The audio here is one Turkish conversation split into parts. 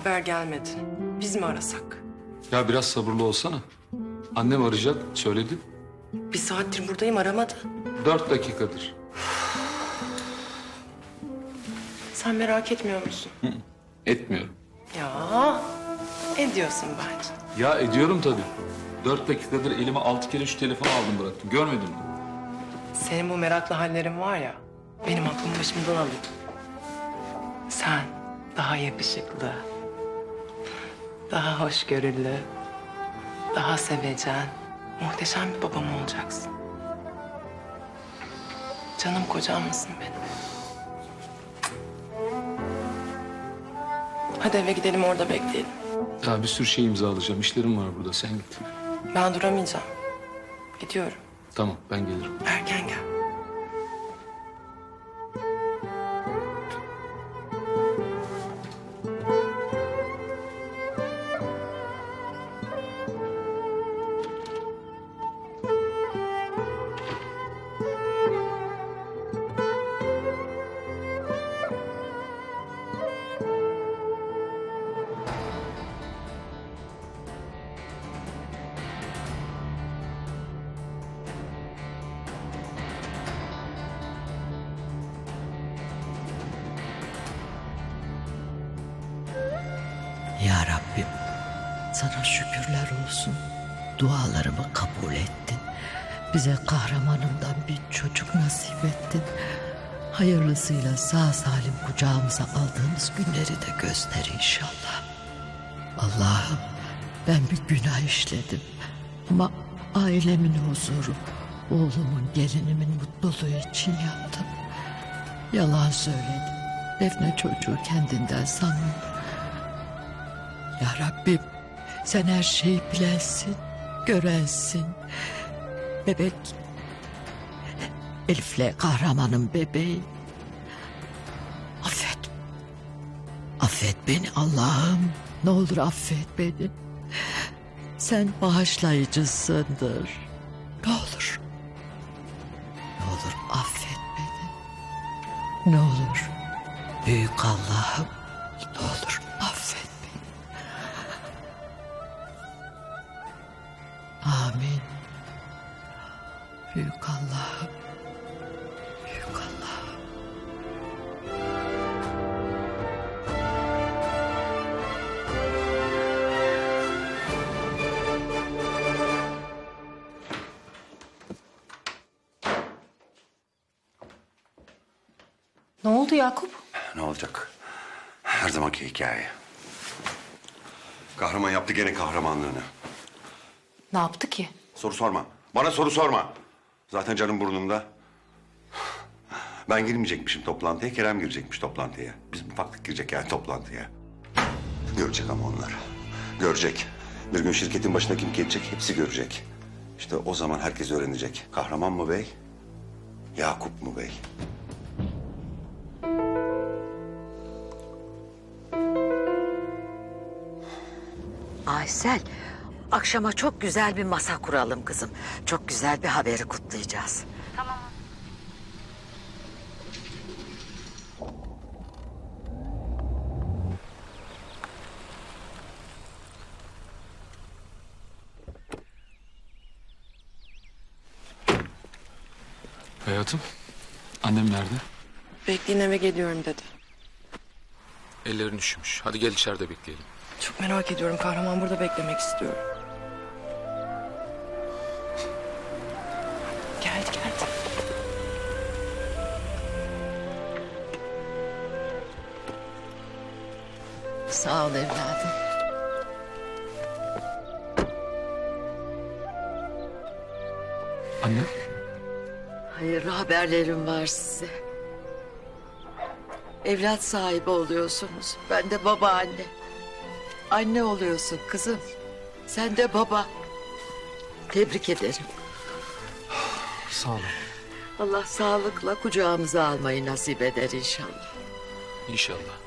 haber gelmedi. Biz mi arasak? Ya biraz sabırlı olsana. Annem arayacak, söyledi. Bir saattir buradayım aramadı. Dört dakikadır. Sen merak etmiyor musun? Etmiyorum. Ya ediyorsun bence. Ya ediyorum tabii. Dört dakikadır elime altı kere şu telefonu aldım bıraktım. Görmedin mi? Senin bu meraklı hallerin var ya, benim aklımı başımdan alıyor. Sen daha yakışıklı, daha hoşgörülü, daha sevecen, muhteşem bir babam olacaksın. Canım kocam mısın benim? Hadi eve gidelim orada bekleyelim. Ya bir sürü şey imzalayacağım. İşlerim var burada. Sen git. Ben duramayacağım. Gidiyorum. Tamam ben gelirim. Erken gel. Bize kahramanımdan bir çocuk nasip ettin. Hayırlısıyla sağ salim kucağımıza aldığımız günleri de göster inşallah. Allah'ım ben bir günah işledim. Ama ailemin huzuru, oğlumun, gelinimin mutluluğu için yaptım. Yalan söyledim. Defne çocuğu kendinden sandım. Ya Rabbim sen her şeyi bilensin, görensin. Bebek Elif'le kahramanın bebeği. Affet. Affet beni Allah'ım. Ne olur affet beni. Sen bağışlayıcısındır. Ne olur. Ne olur affet beni. Ne olur. Büyük Allah'ım. Her zamanki hikaye. Kahraman yaptı gene kahramanlığını. Ne yaptı ki? Soru sorma. Bana soru sorma. Zaten canım burnumda. Ben girmeyecekmişim toplantıya, Kerem girecekmiş toplantıya. Bizim ufaklık girecek yani toplantıya. Görecek ama onlar. Görecek. Bir gün şirketin başına kim gelecek hepsi görecek. İşte o zaman herkes öğrenecek. Kahraman mı bey? Yakup mu bey? Aysel, akşama çok güzel bir masa kuralım kızım. Çok güzel bir haberi kutlayacağız. Hayatım, annem nerede? Bekleyin eve geliyorum dedi. Ellerin üşümüş. Hadi gel içeride bekleyelim. Çok merak ediyorum. Kahraman burada beklemek istiyorum. Geldi geldi. Sağ ol evladım. Anne, Hayırlı haberlerim var size. Evlat sahibi oluyorsunuz. Ben de babaanne. Anne oluyorsun kızım. Sen de baba. Tebrik ederim. sağ olun. Allah sağlıkla kucağımıza almayı nasip eder inşallah. İnşallah.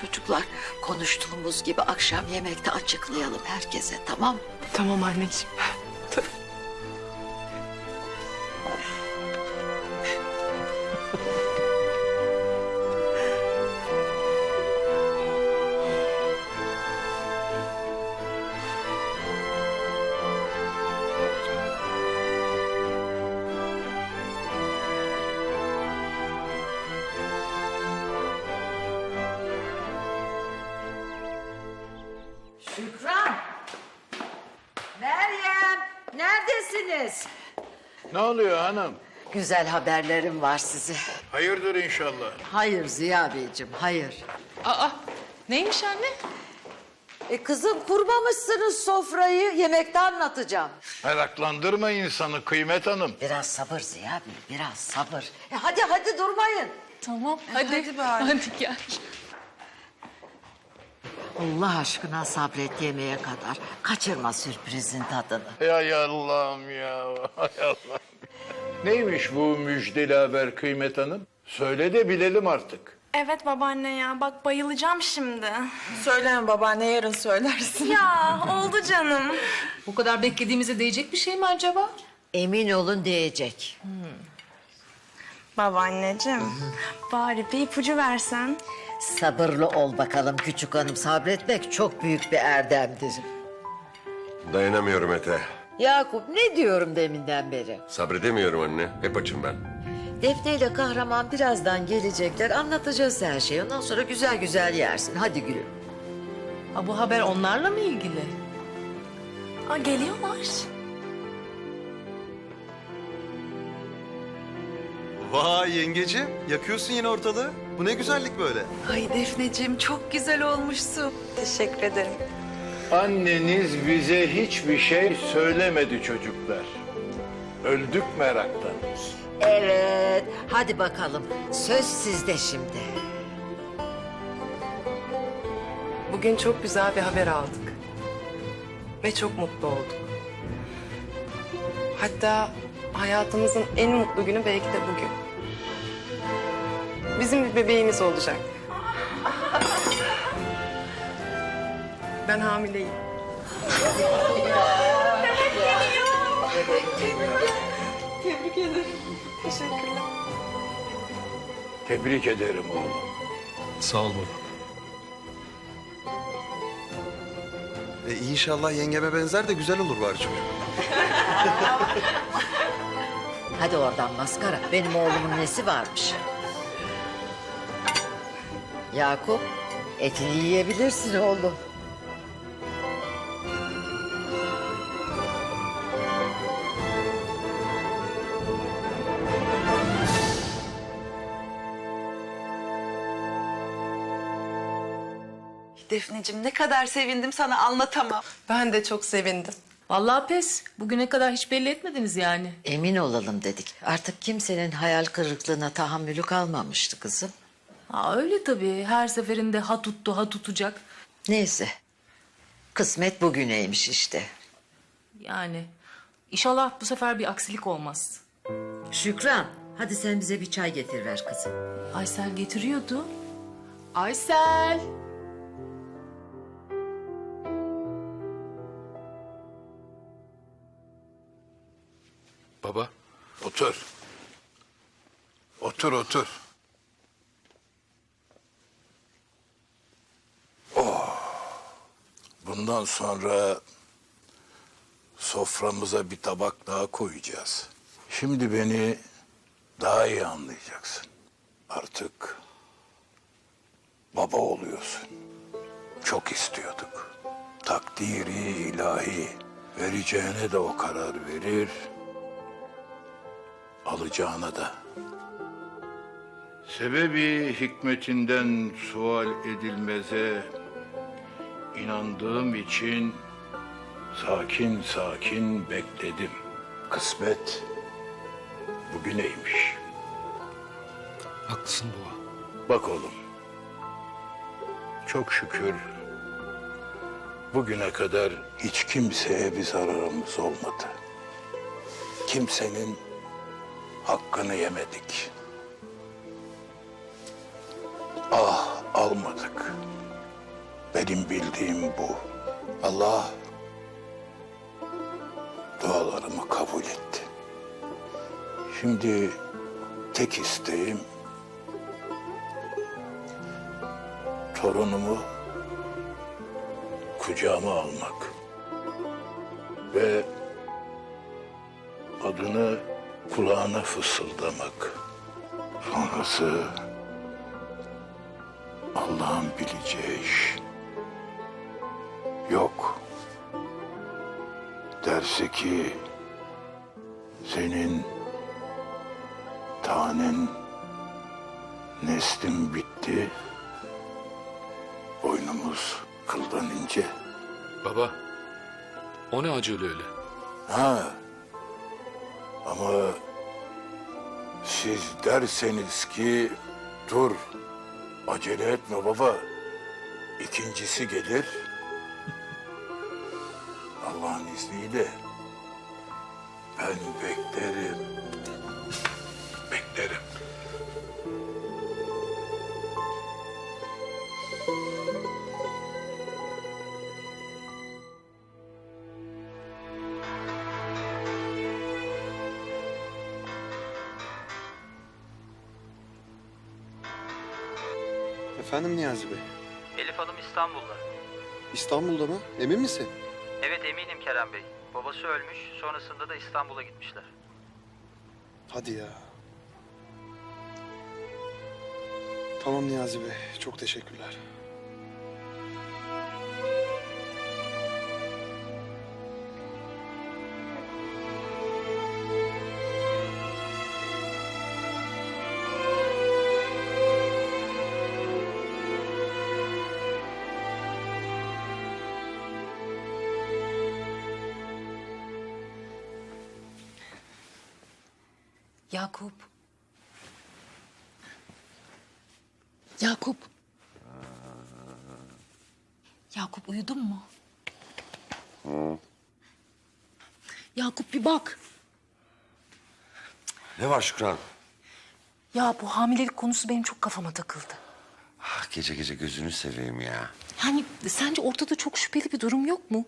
Çocuklar konuştuğumuz gibi akşam yemekte açıklayalım herkese tamam mı? Tamam anneciğim. Oluyor hanım? Güzel haberlerim var size. Hayırdır inşallah. Hayır Ziya Beyciğim, hayır. Aa, neymiş anne? E kızım kurmamışsınız sofrayı, yemekte anlatacağım. Meraklandırma insanı kıymet hanım. Biraz sabır Ziya Bey, biraz sabır. E hadi hadi durmayın. Tamam, hadi. Hadi bari. Hadi gel. Allah aşkına sabret yemeğe kadar. Kaçırma sürprizin tadını. Ya Allah'ım ya. Hay Allah'ım. Neymiş bu müjdeli haber kıymet hanım? Söyle de bilelim artık. Evet babaanne ya bak bayılacağım şimdi. Söyleme babaanne yarın söylersin. Ya oldu canım. Bu kadar beklediğimize değecek bir şey mi acaba? Emin olun diyecek. Babaanneciğim bari bir ipucu versen. Sabırlı ol bakalım küçük hanım. Sabretmek çok büyük bir erdemdir. Dayanamıyorum Ete. Yakup ne diyorum deminden beri? Sabredemiyorum anne. Hep açım ben. Defne ile kahraman birazdan gelecekler. Anlatacağız her şeyi. Ondan sonra güzel güzel yersin. Hadi gülüm. Ha, bu haber onlarla mı ilgili? Aa geliyorlar. Vay yengecim, yakıyorsun yine ortalığı. Bu ne güzellik böyle. Ay Defneciğim çok güzel olmuşsun. Teşekkür ederim. Anneniz bize hiçbir şey söylemedi çocuklar. Öldük meraktan. Evet. Hadi bakalım. Söz sizde şimdi. Bugün çok güzel bir haber aldık. Ve çok mutlu olduk. Hatta hayatımızın en mutlu günü belki de bugün. Bizim bir bebeğimiz olacak. Ben hamileyim. Tebrik ederim. Teşekkürler. Tebrik ederim oğlum. Sağ ol baba. E, inşallah yengeme benzer de güzel olur bari çocuk. Hadi oradan maskara. Benim oğlumun nesi varmış? Yakup, etini yiyebilirsin oğlum. Defneciğim ne kadar sevindim sana anlatamam. Ben de çok sevindim. Vallahi pes. Bugüne kadar hiç belli etmediniz yani. Emin olalım dedik. Artık kimsenin hayal kırıklığına tahammülü kalmamıştı kızım. Ha, öyle tabii. Her seferinde ha tuttu, ha tutacak. Neyse. Kısmet bugüneymiş işte. Yani inşallah bu sefer bir aksilik olmaz. Şükran, hadi sen bize bir çay getir ver kızım. Aysel getiriyordu. Aysel. Baba. Otur. Otur otur. Oh. Bundan sonra soframıza bir tabak daha koyacağız. Şimdi beni daha iyi anlayacaksın. Artık baba oluyorsun. Çok istiyorduk. Takdiri ilahi vereceğine de o karar verir, alacağına da. Sebebi hikmetinden sual edilmeze inandığım için sakin sakin bekledim. Kısmet bugüneymiş. Haklısın baba. Bak oğlum. Çok şükür bugüne kadar hiç kimseye bir zararımız olmadı. Kimsenin hakkını yemedik. Ah almadık. Benim bildiğim bu. Allah dualarımı kabul etti. Şimdi tek isteğim torunumu kucağıma almak ve adını kulağına fısıldamak. Sonrası Allah'ın bileceği iş. Yok. Derse ki Senin tanen neslin bitti. Boynumuz kıldan ince. Baba. O ne acele öyle? Ha. Ama siz derseniz ki dur acele etme baba. İkincisi gelir. Allah'ın izniyle ben beklerim. Efendim Niyazi Bey. Elif Hanım İstanbul'da. İstanbul'da mı? Emin misin? Evet eminim Kerem Bey. Babası ölmüş, sonrasında da İstanbul'a gitmişler. Hadi ya. Tamam Niyazi Bey. Çok teşekkürler. Yakup. Yakup. Yakup uyudun mu? Yakup bir bak. Ne var Şükran? Ya bu hamilelik konusu benim çok kafama takıldı. Ah, gece gece gözünü seveyim ya. Yani sence ortada çok şüpheli bir durum yok mu?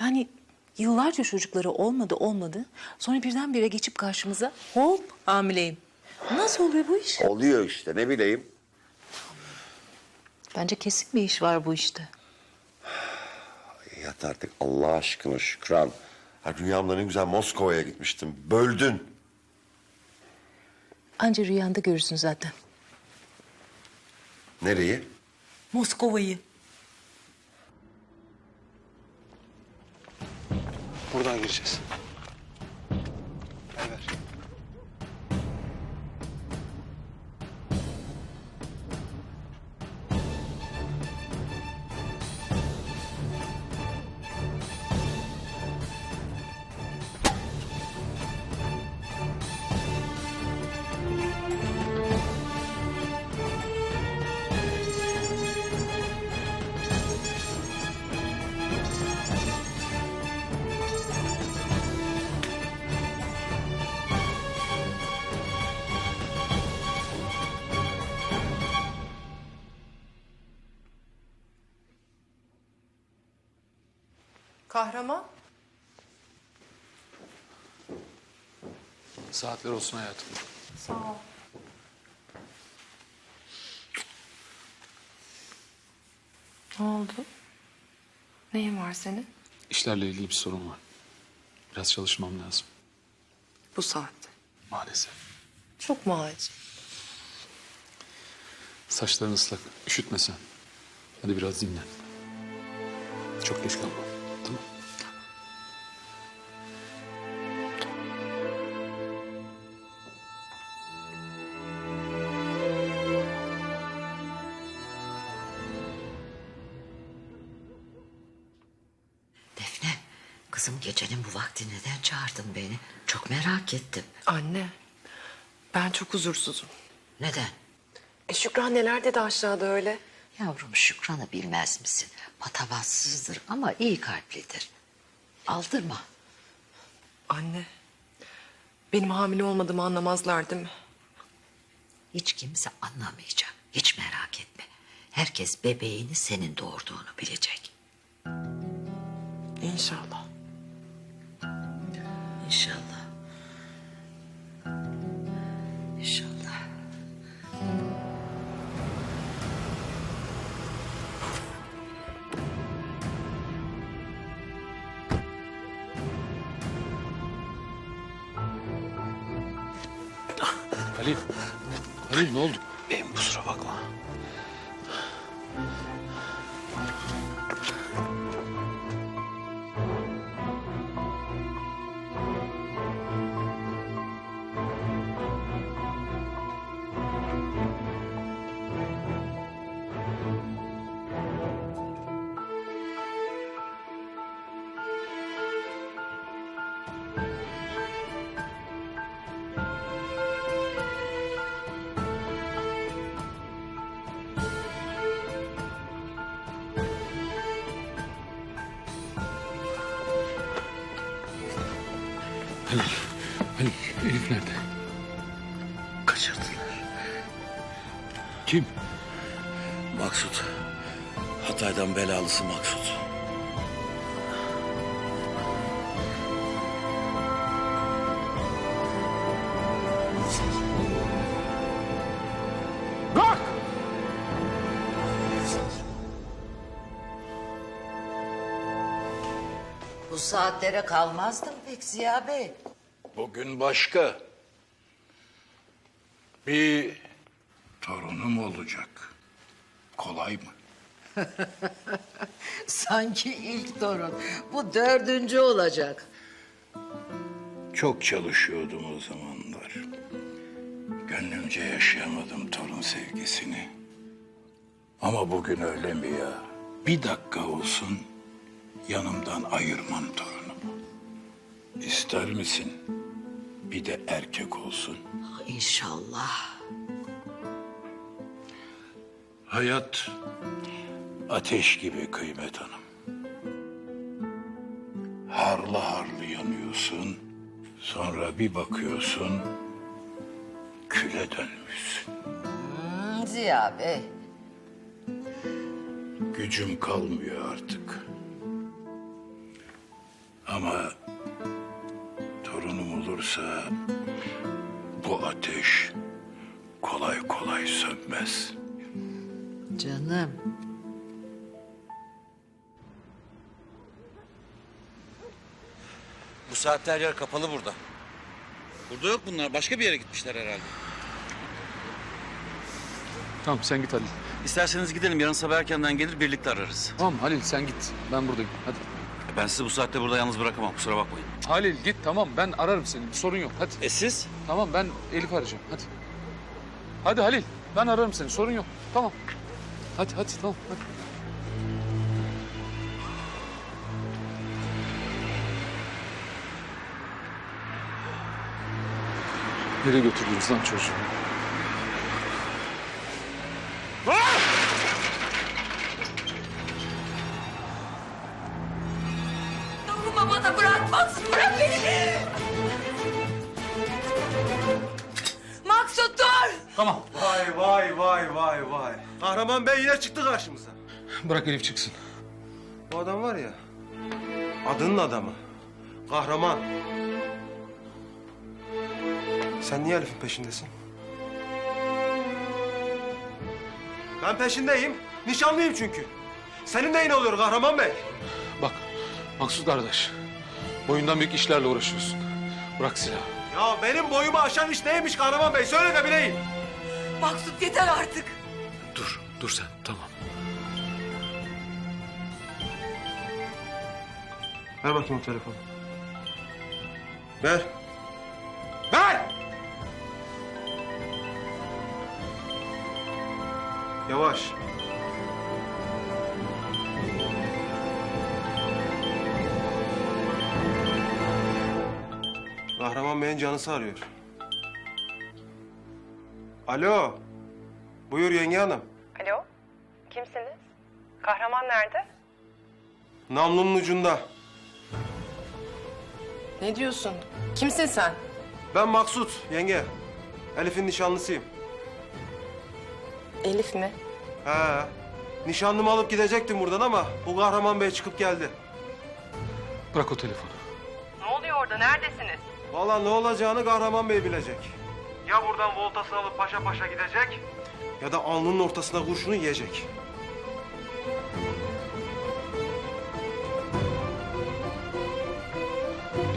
Yani yıllarca çocukları olmadı olmadı. Sonra birdenbire geçip karşımıza hop hamileyim. Nasıl oluyor bu iş? Oluyor işte ne bileyim. Bence kesin bir iş var bu işte. Yat artık Allah aşkına Şükran. Ha, rüyamda ne güzel Moskova'ya gitmiştim. Böldün. Anca rüyanda görürsün zaten. Nereyi? Moskova'yı. Buradan gireceğiz. Kahraman. Saatler olsun hayatım. Sağ ol. Ne oldu? Neyin var senin? İşlerle ilgili bir sorun var. Biraz çalışmam lazım. Bu saatte. Maalesef. Çok mu acil? Saçların ıslak. Üşütme sen. Hadi biraz dinlen. Çok geç kalma. Vakti neden çağırdın beni? Çok merak ettim. Anne, ben çok huzursuzum. Neden? E Şükran neler dedi aşağıda öyle? Yavrum Şükran'ı bilmez misin? Patavatsızdır ama iyi kalplidir. Aldırma. Anne, benim hamile olmadığımı anlamazlar değil mi? Hiç kimse anlamayacak. Hiç merak etme. Herkes bebeğini senin doğurduğunu bilecek. İnşallah. İnşallah. İnşallah. Halil. Halil ne oldu? Benim kusura bakma. Halil, Elif nerede? Kaçırdılar. Kim? Maksut. Hatay'dan belalısı Maksut. Bu saatlere kalmazdım pek Ziya Bey. Bugün başka. Bir torunum olacak. Kolay mı? Sanki ilk torun. Bu dördüncü olacak. Çok çalışıyordum o zamanlar. Gönlümce yaşayamadım torun sevgisini. Ama bugün öyle mi ya? Bir dakika olsun yanımdan ayırmam torunumu. İster misin? Bir de erkek olsun. İnşallah. Hayat ateş gibi kıymet hanım. Harlı harlı yanıyorsun. Sonra bir bakıyorsun küle dönmüşsün. Hmm, Ziya Bey. Gücüm kalmıyor artık. Ama olursa bu ateş kolay kolay sönmez. Canım. Bu saatte her yer kapalı burada. Burada yok bunlar. Başka bir yere gitmişler herhalde. Tamam sen git Halil. İsterseniz gidelim. Yarın sabah erkenden gelir birlikte ararız. Tamam Halil sen git. Ben buradayım. Hadi. Ben sizi bu saatte burada yalnız bırakamam. Kusura bakmayın. Halil git tamam ben ararım seni. Bir sorun yok. Hadi. E siz? Tamam ben Elif arayacağım. Hadi. Hadi Halil. Ben ararım seni. Sorun yok. Tamam. Hadi hadi tamam. Hadi. Nereye götürdünüz lan çocuğu? Kahraman Bey yine çıktı karşımıza. Bırak Elif çıksın. Bu adam var ya. Adının adamı. Kahraman. Sen niye Elif'in peşindesin? Ben peşindeyim. Nişanlıyım çünkü. Senin neyin oluyor Kahraman Bey? Bak Maksut kardeş. Boyundan büyük işlerle uğraşıyorsun. Bırak silahı. Ya benim boyumu aşan iş neymiş Kahraman Bey? Söyle de bileyim. Maksut yeter artık. Dur, sen. Tamam. Ver bakayım telefonu. Ver. Ver! Yavaş. Kahraman Bey'in canısı arıyor. Alo. Buyur yenge hanım. Kimsiniz? Kahraman nerede? Namlunun ucunda. Ne diyorsun? Kimsin sen? Ben Maksut yenge. Elif'in nişanlısıyım. Elif mi? He. Nişanlımı alıp gidecektim buradan ama bu kahraman bey çıkıp geldi. Bırak o telefonu. Ne oluyor orada? Neredesiniz? Vallahi ne olacağını kahraman bey bilecek. Ya buradan voltasını alıp paşa paşa gidecek ya da alnının ortasına kurşunu yiyecek.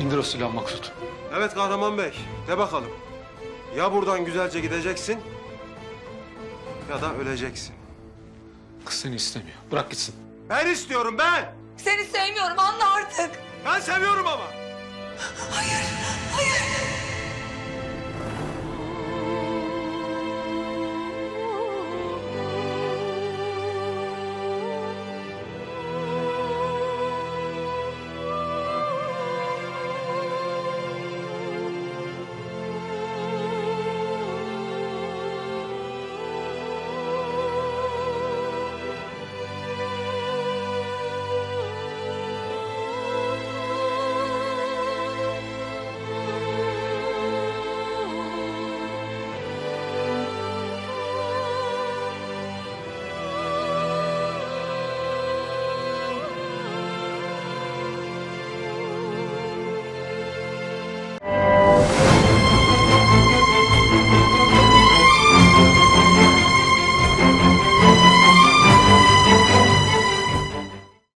İndir o silahı Maksut. Evet kahraman bey de bakalım. Ya buradan güzelce gideceksin ya da öleceksin. Kız seni istemiyor. Bırak gitsin. Ben istiyorum ben. Seni sevmiyorum anla artık. Ben seviyorum ama. Hayır.